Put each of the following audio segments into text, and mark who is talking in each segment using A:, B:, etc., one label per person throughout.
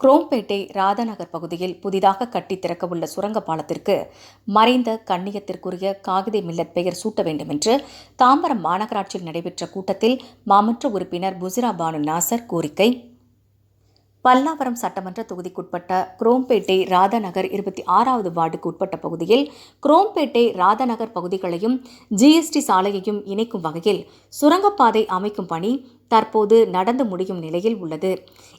A: குரோம்பேட்டை ராதாநகர் பகுதியில் புதிதாக கட்டி திறக்கவுள்ள சுரங்கப் பாலத்திற்கு மறைந்த கண்ணியத்திற்குரிய காகிதை மில்லத் பெயர் சூட்ட வேண்டும் என்று தாம்பரம் மாநகராட்சியில் நடைபெற்ற கூட்டத்தில் மாமன்ற உறுப்பினர் புசிரா பானு நாசர் கோரிக்கை பல்லாவரம் சட்டமன்ற தொகுதிக்குட்பட்ட குரோம்பேட்டை ராதாநகர் இருபத்தி ஆறாவது வார்டுக்கு உட்பட்ட பகுதியில் குரோம்பேட்டை ராதாநகர் பகுதிகளையும் ஜிஎஸ்டி சாலையையும் இணைக்கும் வகையில் சுரங்கப்பாதை அமைக்கும் பணி தற்போது நடந்து முடியும் நிலையில் உள்ளது.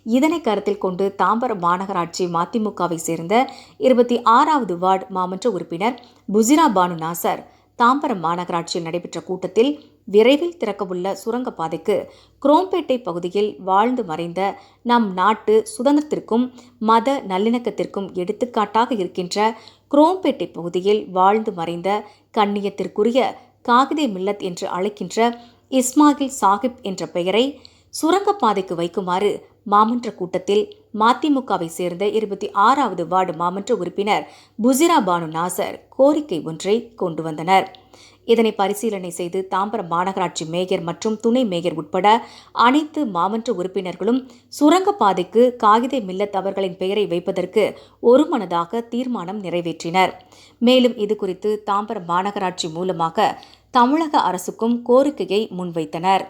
A: இதனை கருத்தில் கொண்டு தாம்பரம் மாநகராட்சி மதிமுகவை சேர்ந்த இருபத்தி ஆறாவது வார்டு மாமன்ற உறுப்பினர் புசிரா பானு நாசர் தாம்பரம் மாநகராட்சியில் நடைபெற்ற கூட்டத்தில் விரைவில் திறக்கவுள்ள சுரங்கப்பாதைக்கு குரோம்பேட்டை பகுதியில் வாழ்ந்து மறைந்த நம் நாட்டு சுதந்திரத்திற்கும் மத நல்லிணக்கத்திற்கும் எடுத்துக்காட்டாக இருக்கின்ற குரோம்பேட்டை பகுதியில் வாழ்ந்து மறைந்த கண்ணியத்திற்குரிய காகிதே மில்லத் என்று அழைக்கின்ற இஸ்மாயில் சாஹிப் என்ற பெயரை சுரங்கப்பாதைக்கு வைக்குமாறு மாமன்ற கூட்டத்தில் மதிமுகவை சேர்ந்த இருபத்தி ஆறாவது வார்டு மாமன்ற உறுப்பினர் புசிரா பானு நாசர் கோரிக்கை ஒன்றை கொண்டு வந்தனர். இதனை பரிசீலனை செய்து தாம்பரம் மாநகராட்சி மேயர் மற்றும் துணை மேயர் உட்பட அனைத்து மாமன்ற உறுப்பினர்களும் சுரங்கப்பாதைக்கு காகித மில்லத் அவர்களின் பெயரை வைப்பதற்கு ஒருமனதாக தீர்மானம் நிறைவேற்றினர். மேலும் இதுகுறித்து தாம்பரம் மாநகராட்சி மூலமாக தமிழக அரசுக்கும் கோரிக்கையை முன்வைத்தனர்.